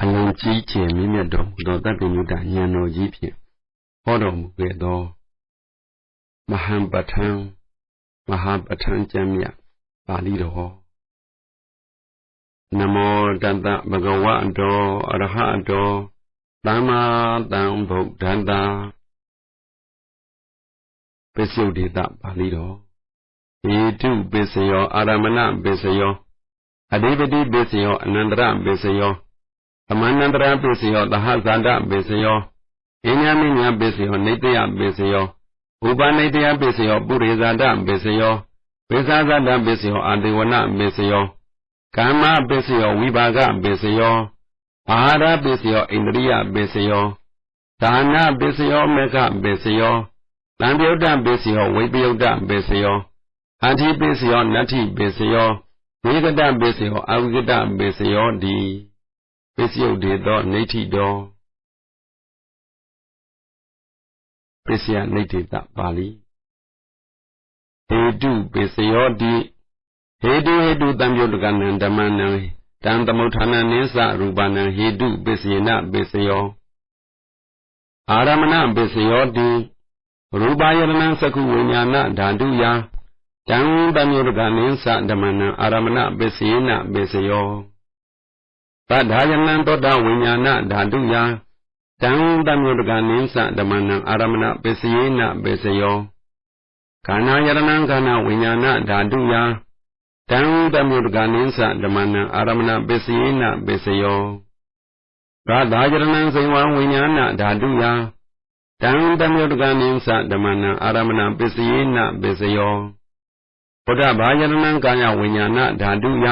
အလွန်ကြီးကျယ်မြင့်မြတ်တော်မူသောတပ္ပိညုတဉာဏ်တော်ကြီးဖြင့်ဟောတော်မူခဲ့သောမဟံပဋ္ဌံမဟာပဋ္ဌံကျမ်းမြတ်ပါဠိတော်နမောတတဗုဒ္ဓဝါတောအရဟတောသမ္မာသမ္ဗုဒ္ဓံတာပစ္စုဒေတပါဠိတော်ဧတုပစ္စယောအာရမဏပစ္စယောအဓိပတိပစ္စယောအနန္တရပစ္စယော သမန္တရာပစ္စယောသဟဇာတပစ္စယောအညာမညာပစ္စယောနေတယပစ္စယောဥပနိတယပစ္စယောပုရိဇာတပစ္စယောပိသဇာတပစ္စယောအာတိဝနပစ္စယောကာမပစ္စယောဝိပါကပစ္စယောအာဟာရပစ္စယောဣန္ဒြိယပစ္စယောဒါနပစ္စယောမေဃပစ္စယောတံပြုတ်တပစ္စယောဝိပယုတ်တပစ္စယောအဋ္ဌိပစ္စယောနတ္ထိပစ္စယောဝိကတပစ္စယောအဝိကတပစ္စယောဒီ ပစ္စယုတ်တေသောနေဋ္ဌိတော်ပစ္စယနေဋ္ဌိတပါဠိဟေတုပစ္စယောတိဟေတုဟေတုတံပြုတ်တကနံဓမ္မနံတံသမုဋ္ဌာနနိသရူပနံဟေတုပစ္စယေနပစ္စယောအာရမဏပစ္စယောတိရူပယရဏံသကုဝိညာဏဓာတုယတံတမြုတ်ကနိသဓမ္မနံအာရမဏပစ္စယေနပစ္စယော သဒ္ဒါယနံသောတာဝိညာဏဓာတုယတံတမြုတကနိသဓမ္မနံအာရမဏပစ္စယေနပစ္စယောခန္ဓာယရဏံခန္ဓာဝိညာဏဓာတုယတံတမြုတကနိသဓမ္မနံအာရမဏပစ္စယေနပစ္စယောရာဓာယရဏံဇိဝံဝိညာဏဓာတုယတံတမြုတကနိသဓမ္မနံအာရမဏပစ္စယေနပစ္စယောဘုဒ္ဓဘာယရဏံကာယဝိညာဏဓာတုယ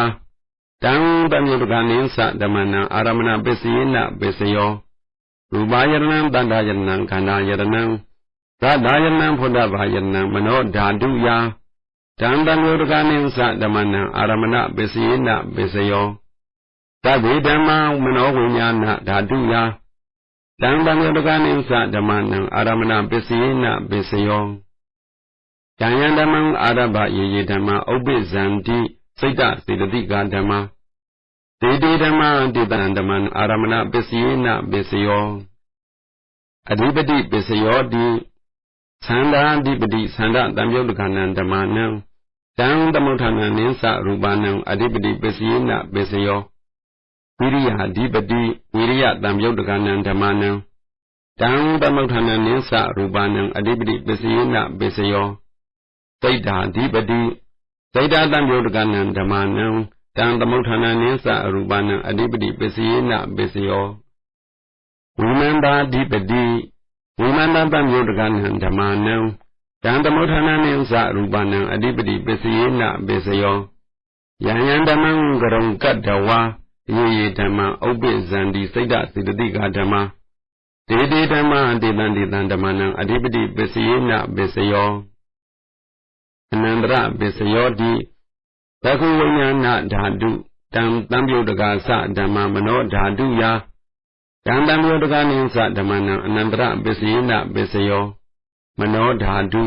တံတမြုတကနိသဓမ္မနံအာရမဏပစ္စယေနပစ္စယောရူပယရဏံတတ္တယရဏံခန္ဓာယရဏံသတ္တယရဏံဖုဒ္ဓဘာယရဏံမနောဓာတုယတံတမြုတကနိသဓမ္မနံအာရမဏပစ္စယေနပစ္စယောသဗ္ဗေဓမ္မမနောဝိညာဏဓာတုယတံတမြုတကနိသဓမ္မနံအာရမဏပစ္စယေနပစ္စယောတံယံဓမ္မံအာရဘယေယေဓမ္မဥပ္ပိဇန္တိ စိတ်တစေတသိကဓမ္မတေတေဓမ္မတေတံဓမ္မံအာရမဏပစ္စယေနပစ္စယောအဓိပတိပစ္စယောတိသန္တာအဓိပတိသန္တာတံပြုတ်တခဏံဓမ္မနံတံသမုဋ္ဌာနနိသရူပနံအဓိပတိပစ္စယေနပစ္စယောဝိရိယအဓိပတိဝိရိယတံပြုတ်တခဏံဓမ္မနံတံသမုဋ္ဌာနနိသရူပနံအဓိပတိပစ္စယေနပစ္စယောစိတ်ဓာအဓိပတိ စိတ်တတံပြုတ်တကနံဓမ္မနံတံသမုဋ္ဌာနနိသရူပနံအဓိပတိပစ္စယေနပစ္စယောဝိမန္တာအဓိပတိဝိမန္တတံပြုတ်တကနံဓမ္မနံတံသမုဋ္ဌာနနိသရူပနံအဓိပတိပစ္စယေနပစ္စယောယံယံဓမ္မံကရုံကတ္တဝါယေယေဓမ္မဥပ္ပိဇန္တိစိတ်တစေတသိကဓမ္မဒေတိဓမ္မဒေတံဒေတံဓမ္မနံအဓိပတိပစ္စယေနပစ္စယော အနန္တရပစ္စယောတိသကုဝိညာဏဓာတုတံတံပြုတ်တကာသဓမ္မမနောဓာတုယာတံတံပြုတ်တကာနိသဓမ္မနံအနန္တရပစ္စယေနပစ္စယော မနောဓာတု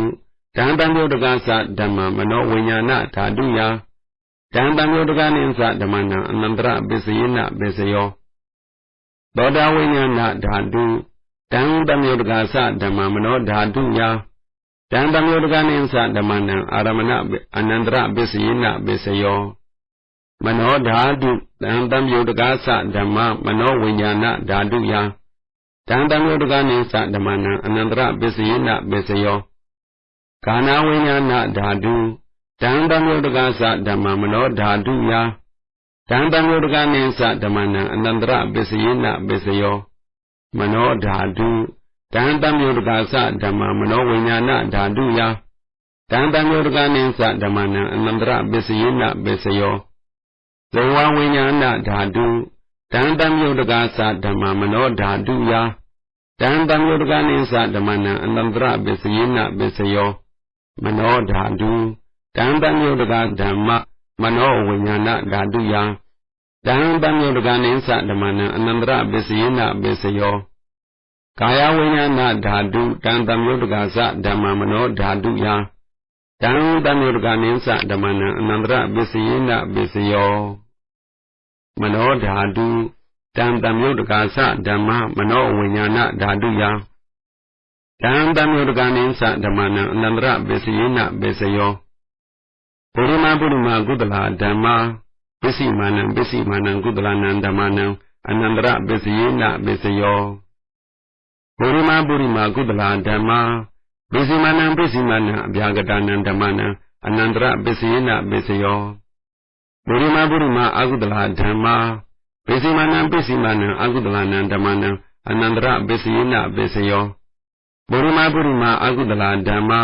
တံတံပြုတ်တကာသဓမ္မမနောဝိညာဏဓာတုယာတံတံပြုတ်တကာနိသဓမ္မနံအနန္တရပစ္စယေနပစ္စယောသောတာဝိညာဏဓာတုတံတံပြုတ်တကာသဓမ္မမနောဓာတုယာ တံတမျိုးတကနိသဓမ္မနံအာရမဏအနန္တရပစ္စယေနပစ္စယောမနောဓာတုတံတမျိုးတကသဓမ္မမနောဝိညာဏဓာတုယတံတမျိုးတကနိသဓမ္မနံအနန္တရပစ္စယေနပစ္စယောကာနာဝိညာဏဓာတုတံတမျိုးတကသဓမ္မမနောဓာတုယတံတမျိုးတကနိသဓမ္မနံအနန္တရပစ္စယေနပစ္စယောမနောဓာတု တံတံမြုတကာသဓမ္မမနောဝိညာဏဓာတုယတံတံမြုတကာနိသဓမ္မနံအနန္တရပစ္စယေနပစ္စယောဇဝဝိညာဏဓာတုတံတံမြုတကာသဓမ္မမနောဓာတုယတံတံမြုတကာနိသဓမ္မနံအနန္တရပစ္စယေနပစ္စယောမနောဓာတုတံတံမြုတကာဓမ္မမနောဝိညာဏဓာတုယတံတံမြုတကာနိသဓမ္မနံအနန္တရပစ္စယေနပစ္စယော ကာယဝိညာဏဓာတုတံတမြုတ္တကာသဓမ္မမနောဓာတုယတံတမြုတ္တကာနိသဓမ္မနံအနန္တရပစ္စယေနပစ္စယောမနောဓာတုတံတမြုတ်တကာသဓမ္မမနောဝိညာဏဓာတုယတံတမြုတ်တကာနိသဓမ္မနံအနန္တရပစ္စယေနပစ္စယောပုရိမပုရိမကုသလာဓမ္မာပစ္စည်းမာနံပစ္စည်းမာနံကုသလနံဓမ္မနံအနန္တရပစ္စယေနပစ္စယော ပုရိမပုရိမကုသလာဓမ္မာပစ္စည်းမာနံပစ္စည်းမာနံအဗျာဂတနံဓမ္မနံအနန္တရပစ္စယေနပစ္စယောပုရိမပုရိမအကုသလာဓမ္မာပစ္စည်းမာနံပစ္စည်းမာနံအကုသလနံဓမ္မနံအနန္တရပစ္စယေနပစ္စယောပုရိမပုရိမအကုသလာဓမ္မာ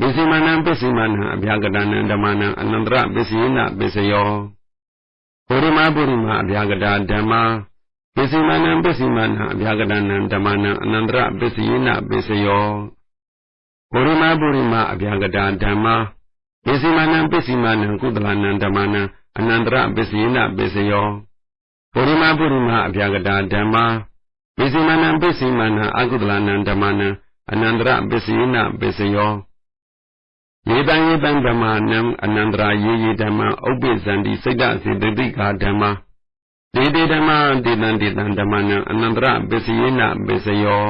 ပစ္စည်းမာနံပစ္စည်းမာနံအဗျာကတနံဓမ္မနံအနန္တရပစ္စယေနပစ္စယောပုရိမပုရိမအဗျာကတာဓမ္မာ ပစ္စည်းမာနံပစ္စည်းမာနံအဗျာကတနံဓမ္မနံအနန္တရပစ္စယေနပစ္စယောပုရိမပုရိမအဗျာကတာဓမ္မာပစ္စည်းမာနံပစ္စည်းမာနံကုသလနံဓမ္မနံအနန္တရပစ္စယေနပစ္စယောပုရိမပုရိမအဗျာကတာဓမ္မာပစ္စည်းမာနံပစ္စည်းမာနံအကုသလနံဓမ္မနံအနန္တရပစ္စယေနပစ္စယောယေတံယေတံဓမ္မာနံအနန္တရာယေယေဓမ္မဥပ္ပိဇန္တိစိတ်တစေတတိကာဓမ္မ ဒေတေဓမ္မဒေတံဒေတံဓမ္မနံအနန္တရပစ္စယေနပစ္စယော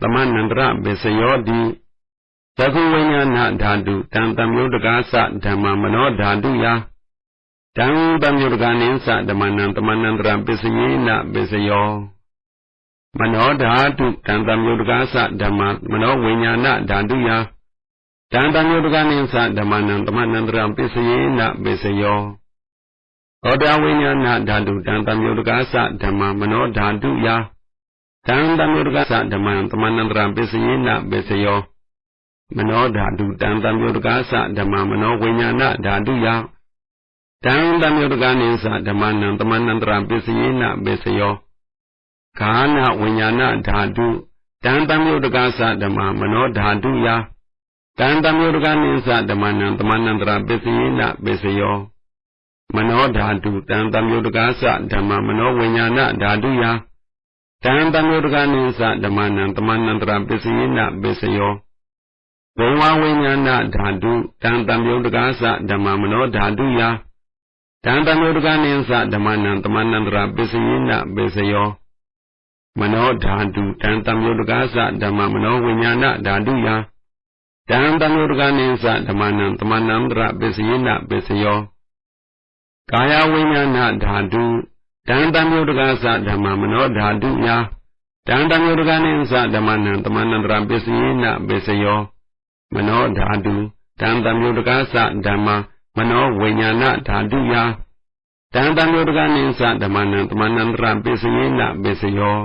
သမန္တရပစ္စယောတိသကုဝိညာဏဓာတုတံတံမျိုးတကားသဓမ္မမနောဓာတုယတံတံမျိုးတကားနိသဓမ္မနံတမန္တရပစ္စယေနပစ္စယောမနောဓာတုတံတံယုတ်တကာသဓမ္မမနောဝိညာဏဓာတုယတံတံယုတ်တကာနိသဓမ္မနံတမနန္တရံပစ္စယေနပစ္စယော သောတာဝိညာဏဓာတုတံတံယုတ်တကာသဓမ္မမနောဓာတုယတံတံယုတ်တကာသဓမ္မတမနန္တရံပစ္စယေနပစ္စယောမနောဓာတုတံတံယုတ်တကာသဓမ္မမနောဝိညာဏဓာတုယတံတံယုတ်တကာနိသဓမ္မနံတမနန္တရံပစ္စယေနပစ္စယောဂာနဝိညာဏဓာတုတံတံယုတ်တကသဓမ္မမနောဓာတုယတံတံယုတ်တကနိသဓမ္မနံတမနန္တရပစ္စယေနပစ္စယော မနောဓာတုတံတံယုတ်တကသဓမ္မမနောဝိညာဏဓာတုယတံတံယုတ်တကနိသဓမ္မနံတမနန္တရပစ္စယေနပစ္စယောဘဝဝိညာဏဓာတုတံတံယုတ်တကသဓမ္မမနောဓာတုယတံတံယုတ်တကနိသဓမ္မနံတမနန္တရပစ္စယေနပစ္စယောမနောဓာတုတံတံယုတ်တကာသဓမ္မမနောဝိညာဏဓာတုယတံတံယုတ်တကာနိသဓမ္မနံတမနန္တရပစ္စယေနပစ္စယော ကာယဝိညာဏဓာတုတံတံယုတ်တကာသဓမ္မမနောဓာတုယတံတံယုတ်တကာနိသဓမ္မနံတမနန္တရပစ္စယေနပစ္စယောမနောဓာတုတံတံယုတ်တကာသဓမ္မမနောဝိညာဏဓာတုယတံတံယုတ်တကာနိသဓမ္မနံတမနန္တရပစ္စယေနပစ္စယော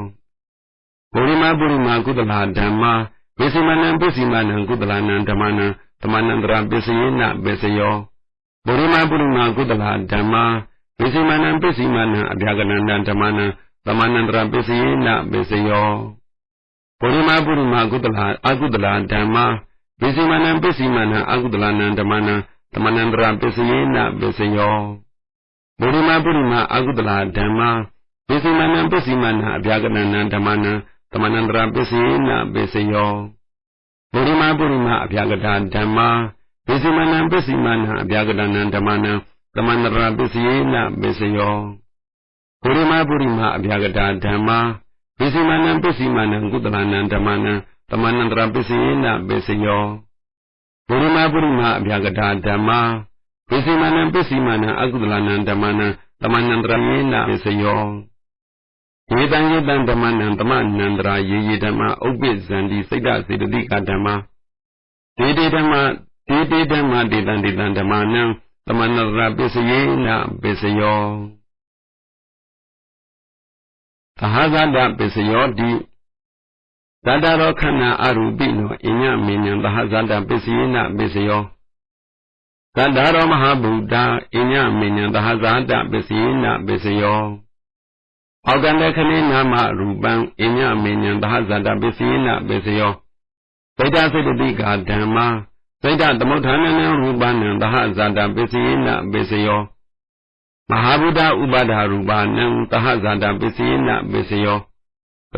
ပုရိမပုရိမကုသလာဓမ္မာပစ္စည်းမနံပစ္စည်းမနံကုသလနံဓမ္မနံသမဏန္တရာပစ္စယေနပစ္စယော ပုရိမပုရိမကုသလာဓမ္မာပစ္စည်းမနံပစ္စည်းမနံအဗျာကနန္တဓမ္မနံသမဏန္တရာပစ္စယေနပစ္စယောပုရိမပုရိမကုသလာအကုသလာဓမ္မာပစ္စည်းမနံပစ္စည်းမနံအကုသလနံဓမ္မနံသမဏန္တရာပစ္စယေနပစ္စယောပုရိမပုရိမအကုသလာဓမ္မာပစ္စည်းမနံပစ္စည်းမနံအဗျာကနန္တဓမ္မနံသမဏန္တရာပစ္စယေနပစ္စယောဗုဒ္ဓမပုရိမအဗျာကတာဓမ္မာ ပစ္စည်းမနံပစ္စည်းမနံအဗျာကတနံဓမ္မနံသမန္တရာပစ္စယေနပစ္စယောဗုဒ္ဓမပုရိမအဗျာကတာဓမ္မာပစ္စည်းမနံပစ္စည်းမနံကုသလနံဓမ္မနံသမန္တရာပစ္စယေနပစ္စယောဗုဒ္ဓမပုရိမအဗျာကတာဓမ္မာပစ္စည်းမနံပစ္စည်းမနံအကုသလနံဓမ္မနံသမန္တရာယေနပစ္စယောယေတံယေတံဓမ္မနံသမနန္တရာယေယေဓမ္မဥပ္ပိဇန္တိစိတ်တစေတတိကဓမ္မဒေတေဓမ္မ ဒေတေဓမ္မဒေတံဒေတံဓမ္မနံသမနန္တရာပစ္စယေနပစ္စယောသဟဇဒပစ္စယောတိသတ္တရောခဏအရူပိနောအညမေညံသဟဇဒပစ္စယေနပစ္စယောသတ္တရောမဟာဗုဒ္ဓအညမေညံသဟဇဒပစ္စယေနပစ္စယောအောက်ကန္တခဏိနာမရူပံအညမေညံသဟဇတပစ္စယေနပစ္စယောသိတစေတတိကာဓမ္မာ သိတသမုဋ္ဌာနနံရူပနံသဟဇတပစ္စယေနပစ္စယောမဟာဗုဒ္ဓဥပါဒရူပနံသဟဇတပစ္စယေနပစ္စယော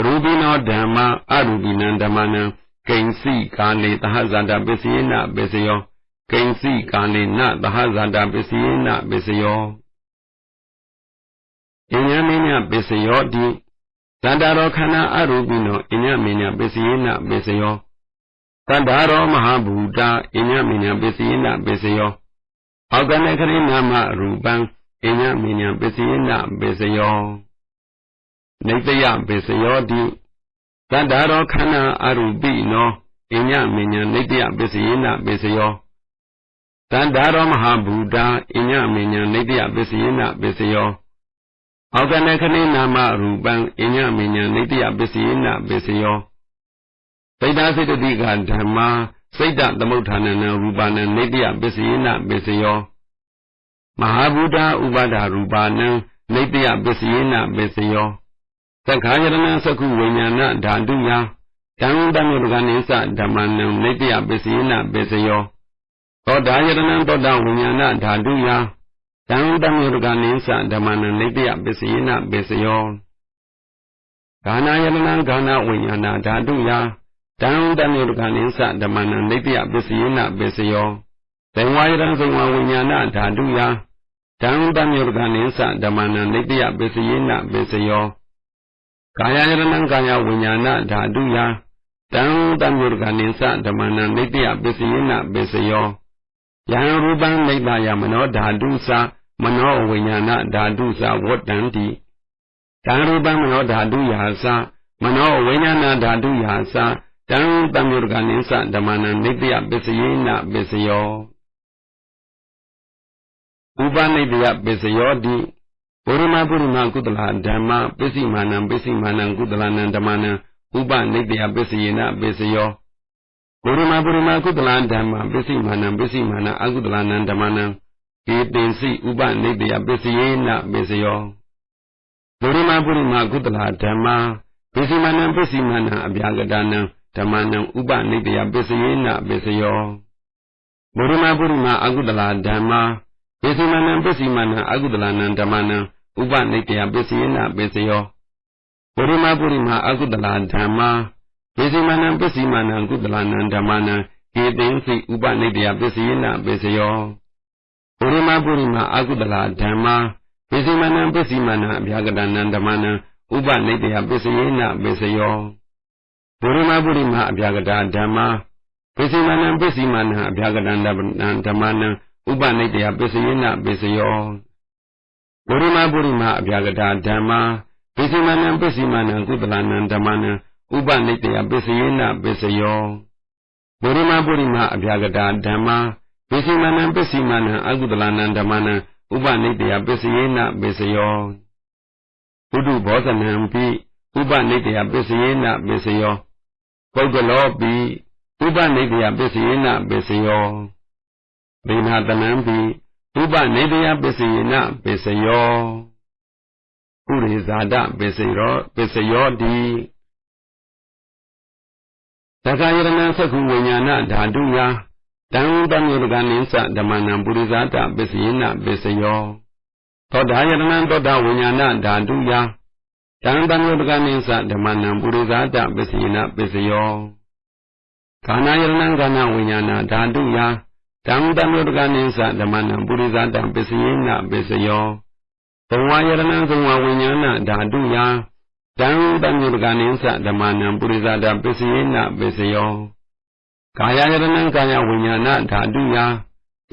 ရူပိနောဓမ္မာအရူပိနံဓမ္မနံကိဉ္စီကာလေသဟဇတပစ္စယေနပစ္စယောကိဉ္စီကာလေနသဟဇတပစ္စယေနပစ္စယောအညမေညပစ္စယောတိသန္တာရောခန္ဓာအရူပိနောအညမေညပစ္စယေနပစ္စယော သန္တာရောမဟာဘူတာအညမေညပစ္စယေနပစ္စယောအောက်ကနေခရိနာမရူပံအညမေညပစ္စယေနပစ္စယောနေတယပစ္စယောတိသန္တာရောခန္ဓာအရူပိနောအညမေညနေတယပစ္စယေနပစ္စယောတန္တာရောမဟာဘူတာအညမေညနေတယပစ္စယေနပစ္စယောအောက်ကနခဏိနာမရူပံအညမေညနေတယပစ္စယေနပစ္စယော သိတ္တစိတ္တိကဓမ္မာစိတ်တသမုဋ္ဌာနနရူပနံနေတယပစ္စယေနပစ္စယောမဟာဘူတာဥပါဒရူပနံနေတယပစ္စယေနပစ္စယောသက္ခာယရဏသက္ခုဝိညာဏဓာတုယတံတမေပကနိစ္စဓမ္မနံနေတယပစ္စယေနပစ္စယောသောတာယရဏသောတာဝိညာဏဓာတုယတံတမေပကနိစ္စဓမ္မနံနေတယပစ္စယေနပစ္စယောဂာနာယရဏဂာနာဝိညာဏဓာတုယ တံတမေပကနိစ္စဓမ္မနံနေတယပစ္စယေနပစ္စယောသင်္ဝါယရဏသင်္ဝါဝိညာဏဓာတုယတံတမေပကနိစ္စဓမ္မနံနေတယပစ္စယေနပစ္စယောကာယယရဏကာယဝိညာဏဓာတုယတံတမေပကနိစ္စဓမ္မနံနေတယပစ္စယေနပစ္စယောယံရူပံနိဗ္ဗာယမနောဓာတုသမနောဝိညာဏဓာတုသဝတ္တံတိတံရူပံမနောဓာတုယာသမနောဝိညာဏဓာတုယာသ တံတံယုတကနိသဓမ္မနံနိတ္တယပစ္စယေနပစ္စယောဥပနိတ္တယပစ္စယောတိပုရိမပုရိမကုသလဓမ္မပစ္စည်းမာနံပစ္စည်းမာနံကုသလနံဓမ္မနံဥပနိတ္တယပစ္စယေနပစ္စယောပုရိမပုရိမကုသလဓမ္မပစ္စည်းမာနံပစ္စည်းမာနံအကုသလနံဓမ္မနံဧတင်စီဥပနိတ္တယပစ္စယေနပစ္စယောပုရိမပုရိမကုသလဓမ္မပစ္စည်းမာနံပစ္စည်းမာနံအဗျာကတနံ ဓမ္မနံဥပနိတ္တယပစ္စယေနပစ္စယောပုရိမပုရိမအကုသလဓမ္မပစ္စည်းမာနံပစ္စည်းမာနံအကုသလနံဓမ္မနံဥပနိတ္တယပစ္စယေနပစ္စယောပုရိမပုရိမအကုသလဓမ္မပစ္စည်းမနံပစ္စည်းမနံကုသလနံဓမ္မနံဧသိဉ္စိဥပနိတယပစ္စယေနပစ္စယောပုရိမပုရိမအကုသလဓမ္မပစ္စည်းမနံပစ္စည်းမနံအဗျာကတနံဓမ္မနံဥပနိတယပစ္စယေနပစ္စယော ပုရိမပုရိမအဗျာကတာဓမ္မပစ္စည်းမနံပစ္စည်းမနံအဗျာကတံဓမ္မနံဥပနိတယပစ္စယေနပစ္စယောပုရိမပုရိမအဗျာကတာဓမ္မပစ္စည်းမနံပစ္စည်းမနံကုသလနံဓမ္မနံဥပနိတ္တယပစ္စယေနပစ္စယောပုရိမပုရိမအဗျာကတာဓမ္မာပစ္စည်းမနံပစ္စည်းမနံအကုသလနံဓမ္မနံဥပနိတ္တယပစ္စယေနပစ္စယောဘုဒ္ဓဘောဇနံပိဥပနိတ္တယပစ္စယေနပစ္စယော ပုဂ္ဂလောပိဥပနိတ္တယပစ္စယေနပစ္စယောဗိနာတနံပိဥပနိတ္တယပစ္စယေနပစ္စယောဥရိဇာတပစ္စယောပစ္စယောတိသက္ကာယရဏသက္ခုဝိညာဏဓာတုယာတံတမြုတကနိစ္စဓမ္မနံပုရိသတပစ္စယေနပစ္စယောသောတာယရဏသောတာဝိညာဏဓာတုယာ တံတမြုတကနိစ္စဓမ္မနံပုရိသတပစ္စယေနပစ္စယောခန္ဓာယရဏခန္ဓာဝိညာဏဓာတုယာတံတမြုတကနိစ္စဓမ္မနံပုရိသတပစ္စယေနပစ္စယောဘဝယရဏသံဝဝိညာဏဓာတုယာတံတမြုတကနိသဓမ္မနံပုရိသတာပစ္စယေနပစ္စယောကာယယရဏံကာယဝိညာဏဓာတုယ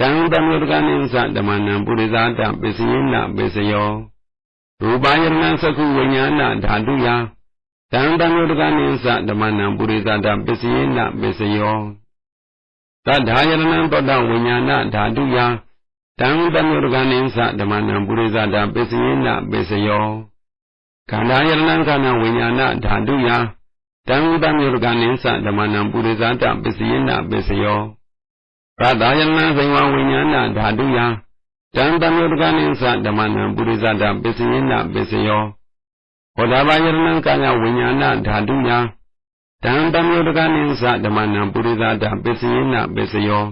တံတမြုတကနိသဓမ္မနံပုရိသတာပစ္စယေနပစ္စယော ရူပယရဏံသကုဝိညာဏဓာတုယတံတမြုတကနိသဓမ္မနံပုရိသတာပစ္စယေနပစ္စယောတထာယရဏံသောတဝိညာဏဓာတုယတံတမြုတကနိသဓမ္မနံပုရိသတာပစ္စယေနပစ္စယောခန္ဓာယရဏခန္ဓာဝိညာဏဓာတုယတံဥတမြုရကနိသဓမ္မနံပုရိသတပစ္စယေနပစ္စယောရတယရဏဇိဝဝိညာဏဓာတုယ တံတမြုရကနိသဓမ္မနံပုရိသတပစ္စယေနပစ္စယောဟောဒဘာယရဏကာယဝိညာဏဓာတုယတံတမြုရကနိသဓမ္မနံပုရိသတပစ္စယေနပစ္စယော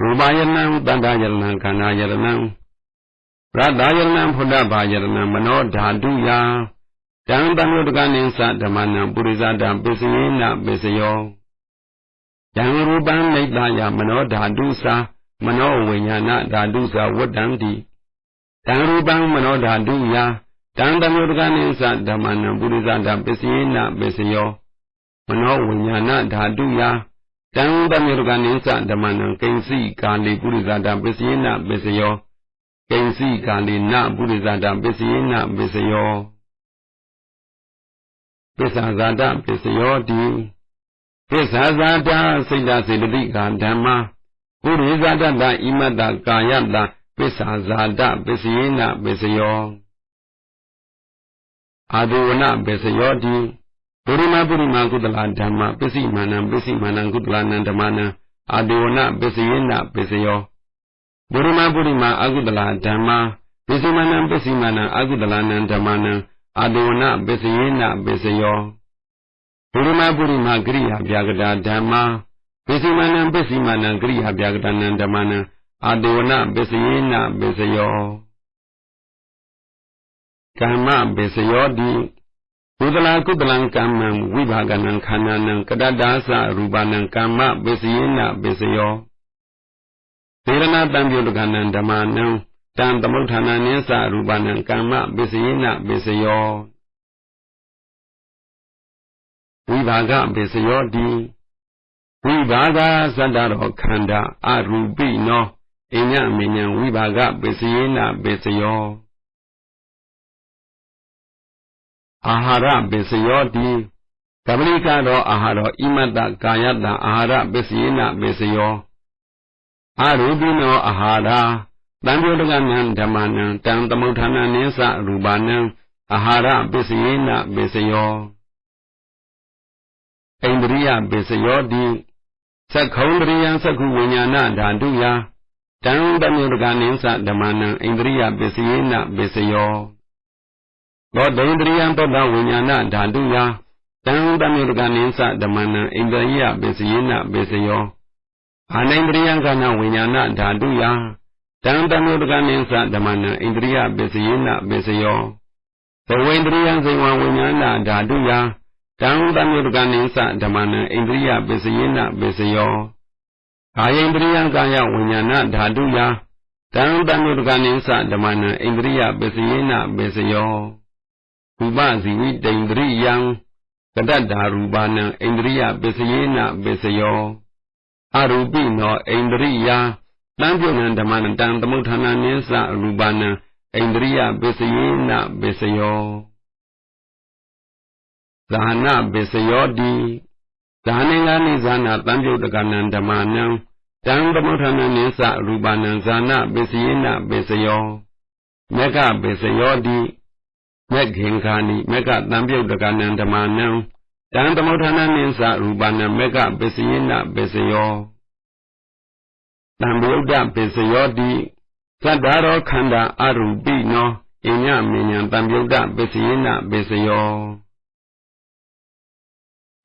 ရူပယရဏတတ္တယရဏခန္ဓာယရဏရတ္တယရဏဖုဒ္ဓဘာယရဏမနောဓာတုယတံတံယုတကနိသဓမ္မနံပုရိသတံပစ္စယေနပစ္စယောယံရူပံနိတ္တယမနောဓာတုသာ မနောဝိညာဏဓာတုသာဝတ္တံတိတံရူပံမနောဓာတုယတံတမျိုးတကနိသဓမ္မနံပုရိသတာပစ္စယေနပစ္စယောမနောဝိညာဏဓာတုယတံတမျိုးတကနိသဓမ္မနံကိဉ္စီကာလိပုရိသတာပစ္စယေနပစ္စယောကိဉ္စီကာလိနပုရိသတာပစ္စယေနပစ္စယောပစ္ဆာဇာတပစ္စယောတိပစ္ဆာဇာတစိတ်တစေတသိကဓမ္မ ပုရိဇာတတဣမတကာယတပစ္ဆာဇာတပစ္စယေနပစ္စယောအာဒုဝနပစ္စယောတိပုရိမပုရိမကုတလဓမ္မပစ္စည်းမာနံပစ္စည်းမာနံကုတလနံဓမ္မနံအာဒုဝနပစ္စယေနပစ္စယောပုရိမပုရိမအကုတလဓမ္မပစ္စည်းမာနံပစ္စည်းမာနံအကုတလနံဓမ္မနံအာဒုဝနပစ္စယေနပစ္စယောပုရိမပုရိမကရိယာပြာကတာဓမ္မ ပစ္စည်းမာနံပစ္စည်းမာနံကရိယာပြာကတာနံဓမ္မနံအာဒုဝနပစ္စယေနပစ္စယောကမ္မပစ္စယောတိကုသလကုသလံကမ္မံဝိဘာကနံခန္ဓာနံကတတ္တာသရူပနံကမ္မပစ္စယေနပစ္စယောသေရဏတံပြုတကနံဓမ္မနံတံသမုဋ္ဌာနနိသရူပနံကမ္မပစ္စယေနပစ္စယောဝိဘာကပစ္စယောတိ ဝိဘာကသတ္တရောခန္ဓာအရူပိနောအညမဉ္ဇဝိဘာကပစ္စယေနပစ္စယောအာဟာရပစ္စယောတိကပလိကတော့အာဟာရောဣမတကာယတအာဟာရပစ္စယေနပစ္စယောအရူပိနောအာဟာရာတံပြုတကနံဓမ္မနံတံသမုဋ္ဌာနနိသရူပနံအာဟာရပစ္စယေနပစ္စယောဣန္ဒရိယပစ္စယောတိ သက္ခုံတရိယသက္ခုဝိညာဏဓာတုယတံတမြုတကနိသဓမ္မနံဣန္ဒရိယပစ္စယေနပစ္စယောသောဒိန္ဒရိယသောတဝိညာဏဓာတုယတံတမြုတကနိသဓမ္မနံဣန္ဒရိယပစ္စယေနပစ္စယောအာနိန္ဒရိယကနဝိညာဏဓာတုယတံတမြုတကနိသဓမ္မနံဣန္ဒရိယပစ္စယေနပစ္စယောသဝိန္ဒရိယဇိဝဝိညာဏဓာတုယ တံတမြုတကနိသဓမ္မနံဣန္ဒရိယပစ္စယေနပစ္စယောအာယိန္ဒရိယကာယဝိညာဏဓာတုယတံတမြုတကနိသဓမ္မနံဣန္ဒရိယပစ္စယေနပစ္စယောရူပဇီဝိတိန္ဒရိယံကတတ္တာရူပနံဣန္ဒရိယပစ္စယေနပစ္စယောအရူပိနောဣန္ဒရိယတံပြုဏံဓမ္မနံတံသမုဋ္ဌာနနိသရူပနံဣန္ဒရိယပစ္စယေနပစ္စယော ဇာနာပစ္စယောတိဇာနေငါနိဇာနာတံပြုတကနံဓမ္မနံတံသမုဋ္ဌာနနိသရူပနံဇာနာပစ္စယေနပစ္စယောမေကပစ္စယောတိမက်ခင်ခာနိမက်ကတံပြုတ်တကနံဓမ္မနံတံသမုဋ္ဌာနနိသရူပနံမက်ကပစ္စယေနပစ္စယောတံပြုတ်တပစ္စယောတိသတ္တရောခန္ဓာအရူပိနောအညမဉ္ဇံတံပြုတ်တပစ္စယေနပစ္စယော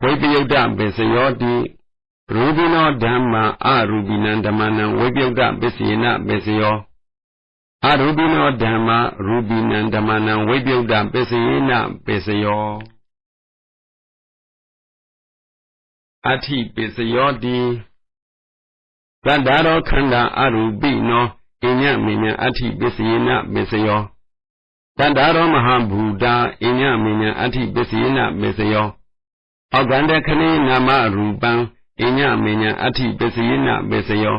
ဝိပယုတ်တပစ္စယောတိရူပိနောဓမ္မာအရူပိနံဓမ္မနံဝိပယုတ်တပစ္စယေနပစ္စယောအရူပိနောဓမ္မာရူပိနံဓမ္မနံဝိပယုတ်တပစ္စယေနပစ္စယောအထိပစ္စယောတိသတ္တရောခန္ဓာအရူပိနောအညမေညအထိပစ္စယေနပစ္စယောတတ္တရောမဟာဘူတာအညမေညအထိပစ္စယေနပစ္စယော အောက်ကန္တခဏိနာမရူပံအညမေညအထိပစ္စယေနပစ္စယော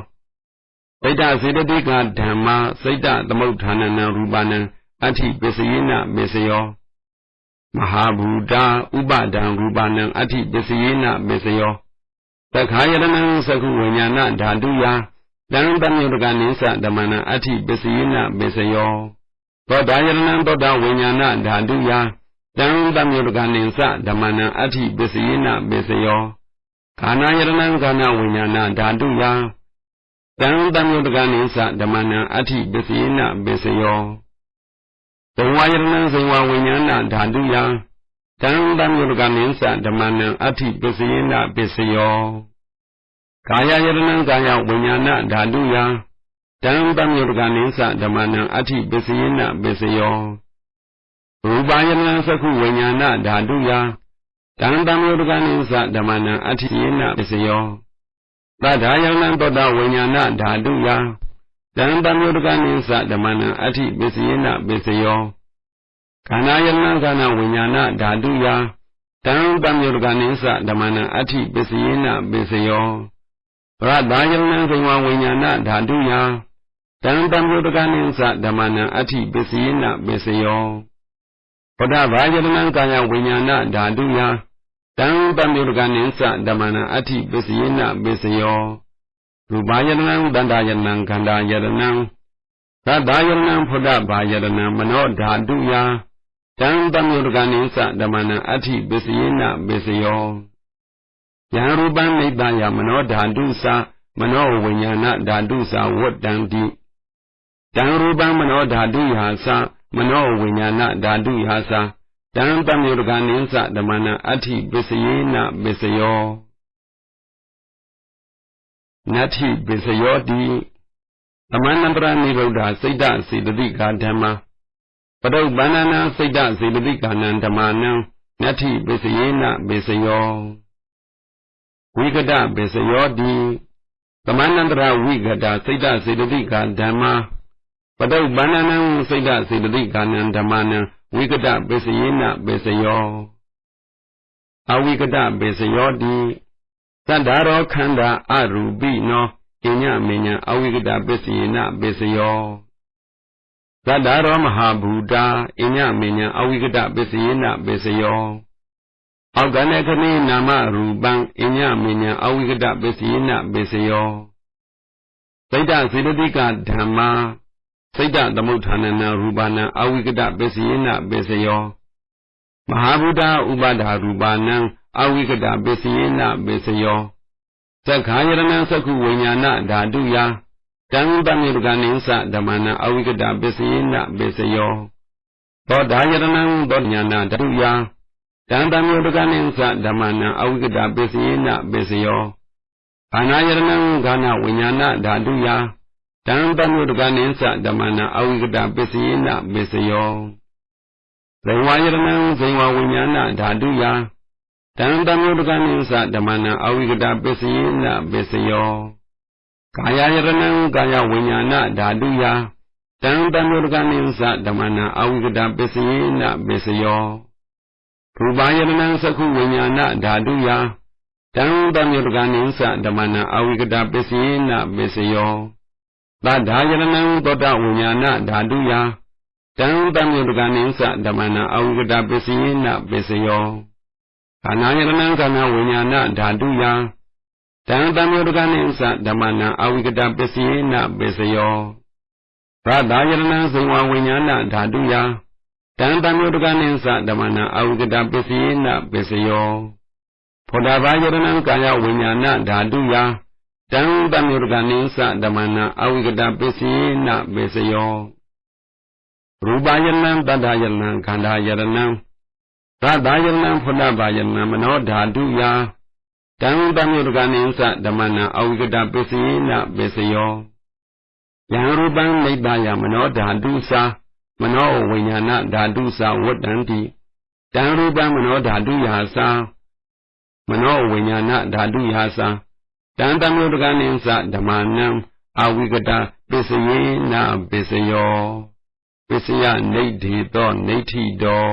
စိတ်တစေတသိကဓမ္မစိတ်တသမုဋ္ဌာနနံရူပနံအဋ္ဌိပစ္စယေနပစ္စယောမဟာဘူတာဥပဒံရူပနံအဋ္ဌိပစ္စယေနပစ္စယောသက္ခာယတနံသကုဝိညာဏဓာတုယတံတမြုတကနိသဓမ္မနံအဋ္ဌိပစ္စယေနပစ္စယောသောတာယတနံသောတာဝိညာဏဓာတုယ တံတမြုတကနိသဓမ္မနံအဋ္ဌိပစ္စယေနပစ္စယောခန္ဓာယတနံခန္ဓာဝိညာဏဓာတုယတံတမြုတကနိသဓမ္မနံအဋ္ဌိပစ္စယေနပစ္စယောသဝါယရဏံဇဝဝိညာဏဓာတုယတံတမြုတကနိသဓမ္မနံအဋ္ဌိပစ္စယေနပစ္စယောကာယယရဏံကာယဝိညာဏဓာတုယတံတမြုတကနိသဓမ္မနံအဋ္ဌိပစ္စယေနပစ္စယော ရူပယရဏံသက္ခုဝိညာဏဓာတုယတံတမြုတကနိသဓမ္မနံအဋ္ဌိယေနပစ္စယောသဒ္ဓါယံသောတဝိညာဏဓာတုယတံတမြုတကနိသဓမ္မနံအဋ္ဌိပစ္စယေနပစ္စယောခန္ဓာယတနာခန္ဓာဝိညာဏဓာတုယတံတမြုဒကနိသဓမ္မနံအဋ္ဌိပစ္စယေနပစ္စယောပရဒါယတနာဇိဝဝိညာဏဓာတုယတံတမြုဒကနိသဓမ္မနံအဋ္ဌိပစ္စယေနပစ္စယောဘု ဒ္ဓဘာယတနာကာယဝိညာဏဓာတုယတံတမြုဒကနိသဓမ္မနံအဋ္ဌိပစ္စယေနပစ္စယောရူပယတနာတန္တယတနာခန္ဓာယတနာသတ္တယတနာဖုဒ္ဓဘာယတနာမနောဓာတုယတံတမြုဒကနိသဓမ္မနံအဋ္ဌိပစ္စယေနပစ္စယောယံရူပံနိတ္တယမနောဓာတုသမနောဝိညာဏဓာတုသဝတ္တံတိတံရူပံမနောဓာတုယသ မနောဝိညာဏဓာတုယသတံတမြုဒကနိသဓမ္မနံအဋ္ဌိပစ္စယေနပစ္စယောနတ္ထိပစ္စယောတိသမန္တပရနိဗ္ဗာစိတ်တစေတသိကာဓမ္မပရုပ္ပန္နနာစိတ်တစေတသိကာနံဓမ္မနံနတ္ထိပစ္စယေနပစ္စယောဝိကတပစ္စယောတိသမန္တရဝိကတစိတ်တစေတသိကာဓမ္မ ပရုပ္ပန္နနာစိတ်တစေတသိကာနံဓမ္မနံဝိကတပစ္စယေနပစ္စယောအဝိကတပစ္စယောတိသတ္တရောခန္ဓာအရူပိနောအညမေညာအဝိကတပစ္စယေနပစ္စယောသတ္တရောမဟာဘူတာအညမေညာအဝိကတပစ္စယေနပစ္စယောအောက်ကနေခဏိနာမရူပံအညမေညာအဝိကတပစ္စယေနပစ္စယောစိတ်တစေတသိကဓမ္မာ စိတ်တသမုဋ္ဌာနနာရူပနာအဝိကတပစ္စယေနပစ္စယောမဟာဗုဒ္ဓဥပါဒာရူပနံအဝိကတပစ္စယေနပစ္စယောသက္ခာယရဏသက္ခုဝိညာဏဓာတုယတံတမေတကနိသဓမ္မနံအဝိကတပစ္စယေနပစ္စယောသောဒါယရဏသောညာဏဓာတုယတံတမေတကနိသဓမ္မနံအဝိကတပစ္စယေနပစ္စယောခန္ဓာယရဏခန္ဓာဝိညာဏဓာတုယ တံတမေတကနိသဓမ္မနံအဝိကတပစ္စယေနပစ္စယောဇိဝယရဏဇိဝဝိညာဏဓာတုယတံတမုဒကနိသဓမ္မနံအဝိကတပစ္စယေနပစ္စယောကာယယရဏံကာယဝိညာဏဓာတုယတံတမုဒကနိသဓမ္မနံအဝိကတပစ္စယေနပစ္စယောရူပယရဏံသက္ခုဝိညာဏဓာတုယတံတမုဒကနိသဓမ္မနံအဝိကတပစ္စယေနပစ္စယော သဒ္ဒါယရဏံသောတဝိညာဏဓာတုယတံတမုဒကနိသဓမ္မနံအဝိကတပစ္စယေနပစ္စယောခန္ဓာယတနံခန္ဓာဝိညာဏဓာတုယံတံတမေတကနိသဓမ္မနံအဝိကတပစ္စယေနပစ္စယောရတယတနံဇိဝဝိညာဏဓာတုယံတံတမေတကနိသဓမ္မနံအဝိကတပစ္စယေနပစ္စယောဖောဒဘာယတနံကာယဝိညာဏဓာတုယံ တံတမေတကနိသဓမ္မနံအဝိကတပစ္စယေနပစ္စယောရူပယတနံတတ္တယတနံခန္ဓာယတနံသတ္တယနံဖုဏဘာယနံမနောဓာတုယတံတမြုတကနိသဓမ္မနံအဝိကတပစ္စယေနပစ္စယောယံရူပံမိတ္တယမနောဓာတုသာမနောဝိညာဏဓာတုသာဝတ္တံတိတံရူပံမနောဓာတုယသာမနောဝိညာဏဓာတုယသာ တံတမြုတကနိသဓမ္မနံအဝိကတပစ္စယေနပစ္စယောပစ္စယနေဋ္ဌိသောနေဋ္ဌိတော